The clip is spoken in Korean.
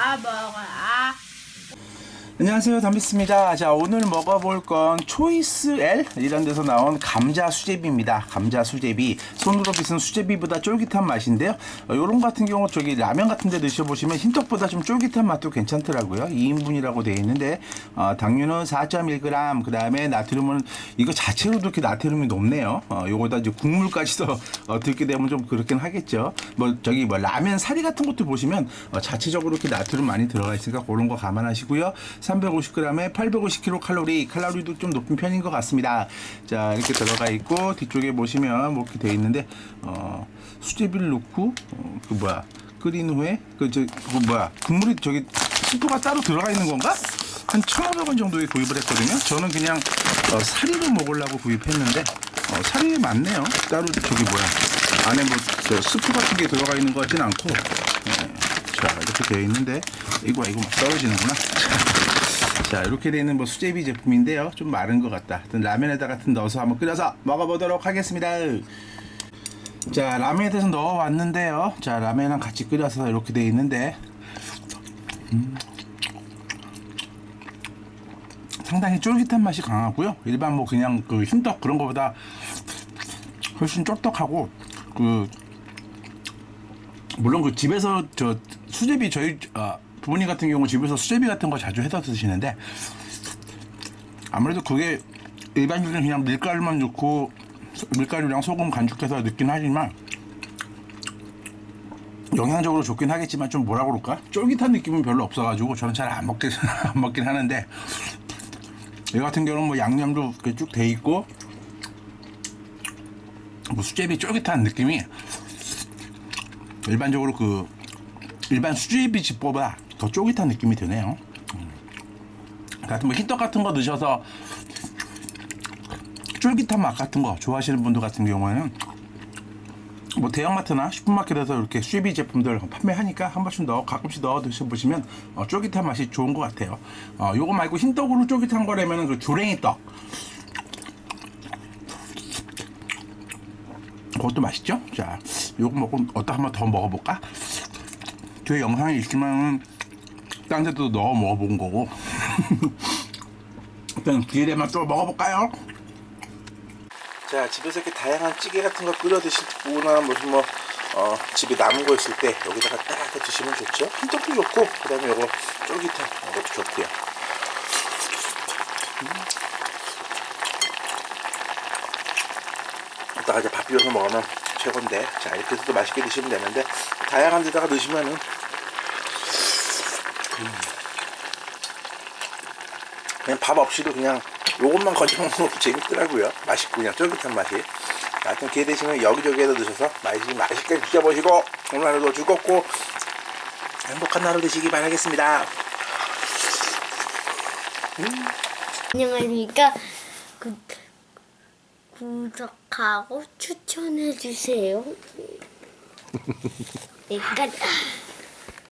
아 먹어 아 안녕하세요. 담비스입니다. 자 오늘 먹어볼 건 초이스 L 이런 데서 나온 감자 수제비입니다. 감자 수제비. 손으로 빚은 수제비보다 쫄깃한 맛인데요. 어, 요런 같은 경우 저기 라면 같은 데 드셔보시면 흰떡보다 좀 쫄깃한 맛도 괜찮더라고요. 2인분이라고 되어 있는데 어, 당류는 4.1g 그 다음에 나트륨은 이거 자체로도 이렇게 나트륨이 높네요. 어, 요거다 이제 국물까지 도 어, 들게 되면 좀 그렇긴 하겠죠. 뭐 저기 뭐 라면 사리 같은 것도 보시면 어, 자체적으로 이렇게 나트륨 많이 들어가 있으니까 그런 거 감안하시고요 350g에 850kcal 칼로리도 좀 높은 편인 것 같습니다 자 이렇게 들어가 있고 뒤쪽에 보시면 뭐 이렇게 되어 있는데 어, 수제비를 넣고 어, 그 뭐야 끓인 후에 그저 그 뭐야 국물이 저기 스프가 따로 들어가 있는 건가? 한 1,500원 정도에 구입을 했거든요. 저는 그냥 어, 사리로 먹으려고 구입했는데 어, 사리 맞네요. 따로 저기 뭐야 안에 뭐 저 스프 같은 게 들어가 있는 것 같진 않고 네. 자 이렇게 되어 있는데 이거 이거 막 떨어지는구나. 자 이렇게 되어 있는 뭐 수제비 제품인데요. 좀 마른 것 같다. 하여튼 라면에다 같은 넣어서 한번 끓여서 먹어보도록 하겠습니다. 자 라면에 대해서 넣어왔는데요. 자 라면이랑 같이 끓여서 이렇게 되어 있는데 상당히 쫄깃한 맛이 강하고요. 일반 뭐 그냥 그 흰떡 그런 거보다 훨씬 쫄떡하고 그 물론 그 집에서 저 수제비 저희 아, 부모님 같은 경우 집에서 수제비 같은 거 자주 해서 드시는데 아무래도 그게 일반적인 그냥 밀가루만 넣고 밀가루랑 소금 간죽해서 넣긴 하지만 영양적으로 좋긴 하겠지만 좀 뭐라 그럴까? 쫄깃한 느낌은 별로 없어가지고 저는 잘 안 먹긴 안 먹긴 하는데 이 같은 경우는 뭐 양념도 쭉 돼 있고 뭐 수제비 쫄깃한 느낌이 일반적으로 그 일반 수제비 집보다 더 쫄깃한 느낌이 드네요. 음. 하여튼 뭐 흰떡 같은 거 넣으셔서 쫄깃한 맛 같은 거 좋아하시는 분들 같은 경우에는 뭐 대형마트나 슈퍼마켓에서 이렇게 수제비 제품들 판매하니까 한 번씩 넣어 가끔씩 넣어 드셔보시면 어, 쫄깃한 맛이 좋은 것 같아요. 어, 요거 말고 흰떡으로 쫄깃한 거라면은 그 주랭이 떡. 그것도 맛있죠? 자, 요거 먹고 어떤 한번 더 먹어볼까? 뒤에 영상이 있지만은 딴 데도 넣어 먹어본 거고. 일단 기회되면 또 먹어볼까요? 자 집에서 이렇게 다양한 찌개 같은 거 끓여 드시거나 무슨 뭐 어, 집에 남은 거 있을 때 여기다가 딱 드시면 좋죠 흰떡도 좋고 그 다음에 요거 쫄깃한 것도 좋고요 음. 이따가 이제 밥 비벼서 먹으면 최고인데 자 이렇게 해서 또 맛있게 드시면 되는데 다양한 데다가 넣으시면은 음. 그냥 밥 없이도 그냥 요것만 건져 먹는 것도 재밌더라고요. 맛있고 그냥 쫄깃한 맛이. 하여튼 기회 되시면 여기저기에도 드셔서 맛있게, 맛있게 드셔보시고 오늘 하루도 즐겁고 행복한 하루 되시기 바라겠습니다. 안녕하십니까 구, 구독하고 추천해 주세요 네, 끝.